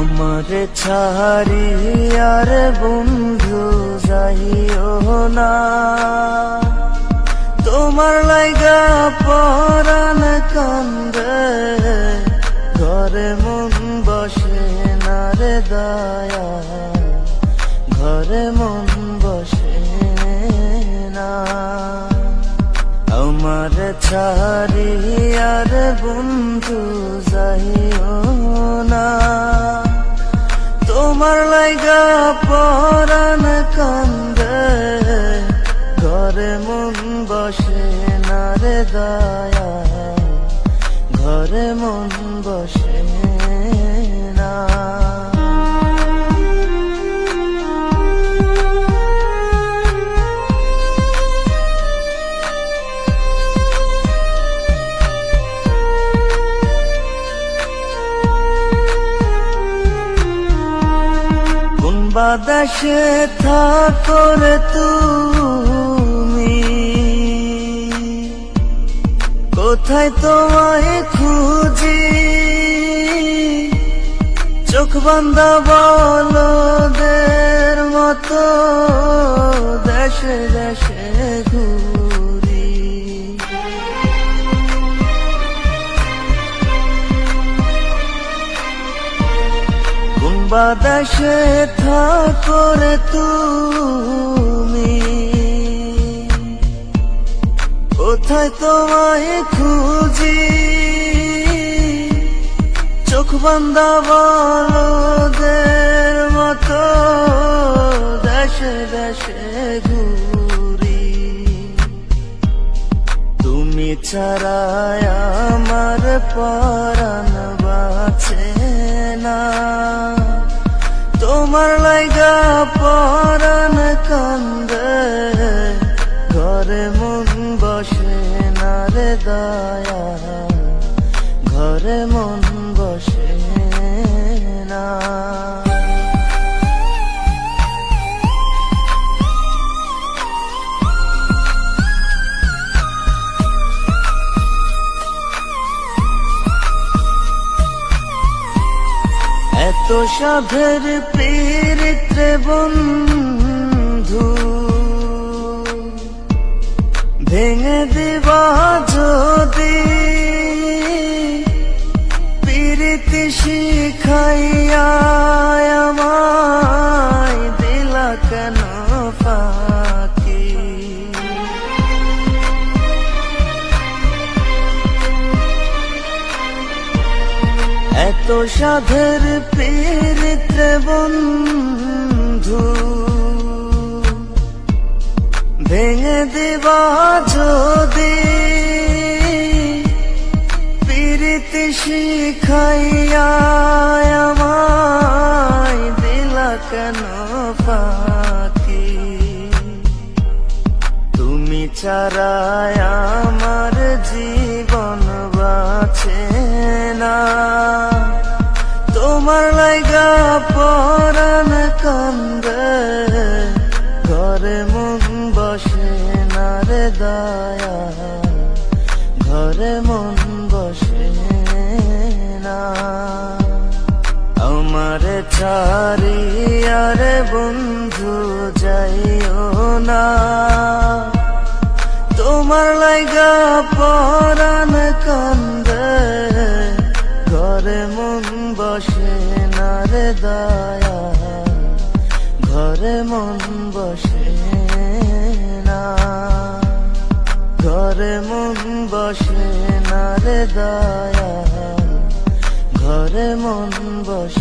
আমার ছাড়ি আর বন্ধু যাইও না। তোমার লাইগা পরাণ কান্দ, ঘরে মন বসে না রে দয়া। ঘরে মন বসে না। আমার ছাড়ি আর বন্ধু যাইও না। তোমার লাইগা পরান কান্দে। ঘরে মন বসে না রে দয়া। ঘরে মন বসে বাদাসে থাকর তুমি। কোথায় তোমায় খুঁজি? চোখ বান্ধা বলদের মতো দেশে দেশে ঘুরি। বাদাসে থাকর তুমি। কোথায় তোমায় খুঁজি? চোখ বান্ধা বলদের মতো দেশে দেশে ঘুরি। তুমি ছাড়ায় আমার পরাণ বাঁচে না। তোমার লাইগা পরান কান্দে। ঘরে মন বসে না রে দয়া। ঘরে মন সাধের পীড়িত্রে বন্ধু ভেঙে দিবা যদি পীড়িতি শিখাইয়া এত সাধের পীড়িত্রে বন্ধু ভেঙে দিবা যদি পীড়িতি শিখাইয়া আমায় দিলা কেন ফাঁকি? তুমি ছাড়ায় আমার জীবন বাঁচে না। লাইগা পরাণ কান্দে, ঘরে মন বসে না রে দয়া, ঘরে মন বসে না। আমার ছাড়ি আর বন্ধু যাইও না, তোমার লাইগা পরাণ দয়া ঘরে মন বসে না। ঘরে মন বসে না রে দয়া। ঘরে মন বসে